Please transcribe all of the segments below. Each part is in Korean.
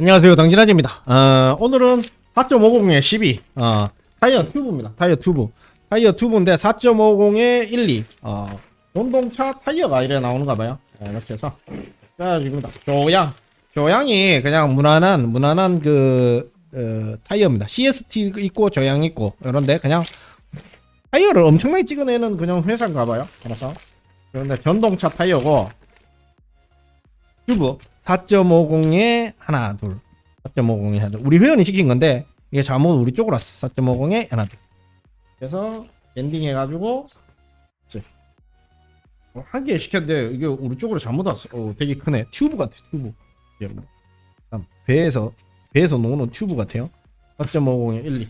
안녕하세요. 당진아지입니다. 어, 오늘은 4.50에 12 어, 타이어 튜브입니다. 타이어 튜브. 타이어 튜브인데 4.50에 12 어, 전동차 타이어가 이래 나오는가 봐요. 네, 이렇게 해서. 짜집니다. 조양. 조양이 그냥 무난한 무난한 그 어, 타이어입니다. CST 있고 조양 있고 이런데 그냥 타이어를 엄청나게 찍어내는 그냥 회사인가 봐요. 그래서. 그런데 전동차 타이어고 튜브 4.50에 하나 둘. 4.50에 하나 둘. 우리 회원이 시킨 건데 이게 잘못 우리 쪽으로 왔어 4.50에 하나 둘. 그래서 엔딩 해가지고 어, 한개 시켰는데 이게 우리 쪽으로 잘못 왔어. 어, 되게 크네. 튜브 같아 튜브. 다음, 배에서 배에서 노는 튜브 같아요. 4.50에 1, 2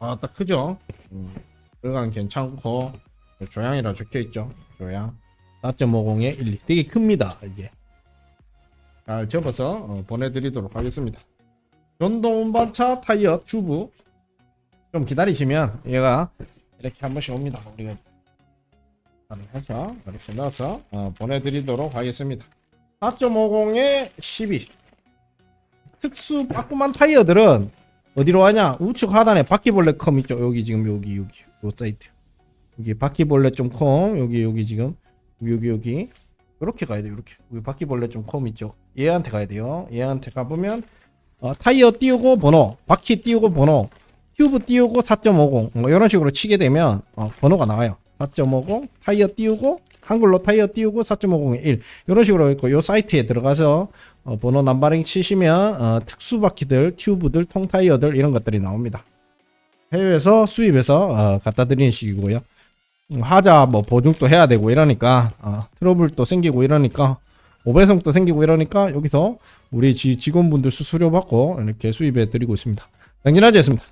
아 딱 크죠? 음, 그간 괜찮고. 조양이라 적혀있죠? 조양. 4.50에 1, 2 되게 큽니다 이게 잘 접어서 어, 보내드리도록 하겠습니다. 전동 운반차 타이어 튜브 좀 기다리시면 얘가 이렇게 한 번씩 옵니다. 우리가 해서 이렇게 넣어서 어, 보내드리도록 하겠습니다. 4.50에 12 특수 빠꾸만 타이어들은 어디로 가냐? 우측 하단에 바퀴벌레 컴 있죠. 여기 지금 여기 여기 요 사이트 여기 바퀴벌레 좀컴 여기 여기 지금 여기 여기 이렇게 가야 돼요. 이렇게 여기 바퀴벌레 좀 컴 있죠. 얘한테 가야 돼요. 얘한테 가보면 어, 타이어 띄우고 번호, 바퀴 띄우고 번호, 튜브 띄우고 4.50 뭐 이런 식으로 치게 되면 어, 번호가 나와요. 4.50 타이어 띄우고 한글로 타이어 띄우고 4.50에 1 이런 식으로 있고 요 사이트에 들어가서 어, 번호 남바링 치시면 어, 특수 바퀴들, 튜브들, 통 타이어들 이런 것들이 나옵니다. 해외에서 수입해서 어, 갖다 드리는 식이고요. 음, 하자 뭐 보증도 해야 되고 이러니까 어, 트러블도 생기고 이러니까 오배송도 생기고 이러니까 여기서 우리 지, 직원분들 수수료 받고 이렇게 수입해 드리고 있습니다. 당연하지 않습니다.